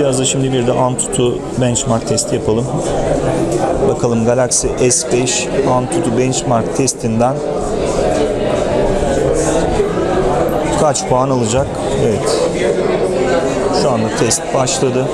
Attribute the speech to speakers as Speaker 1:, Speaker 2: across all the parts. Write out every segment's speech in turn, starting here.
Speaker 1: Cihazda şimdi bir de Antutu benchmark testi yapalım. Bakalım Galaxy S5 Antutu benchmark testinden kaç puan alacak? Evet. Şu anda test başladı.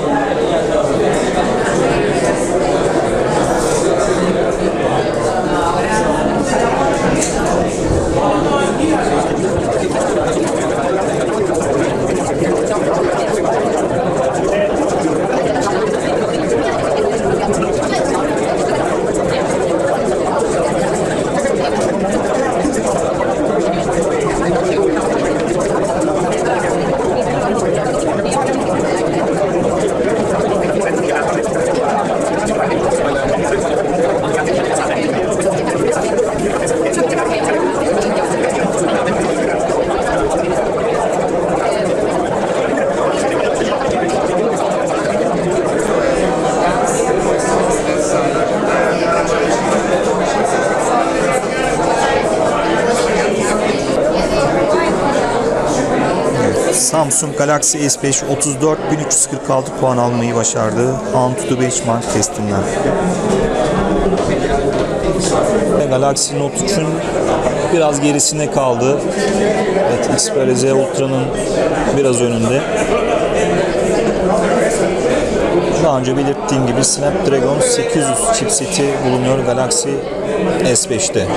Speaker 1: Samsung Galaxy S5 34.346 puan almayı başardı Antutu Benchmark testinden. Galaxy Note 3'ün biraz gerisine kaldı. Evet, Xperia Z Ultra'nın biraz önünde. Daha önce belirttiğim gibi Snapdragon 800 chipseti bulunuyor Galaxy S5'te.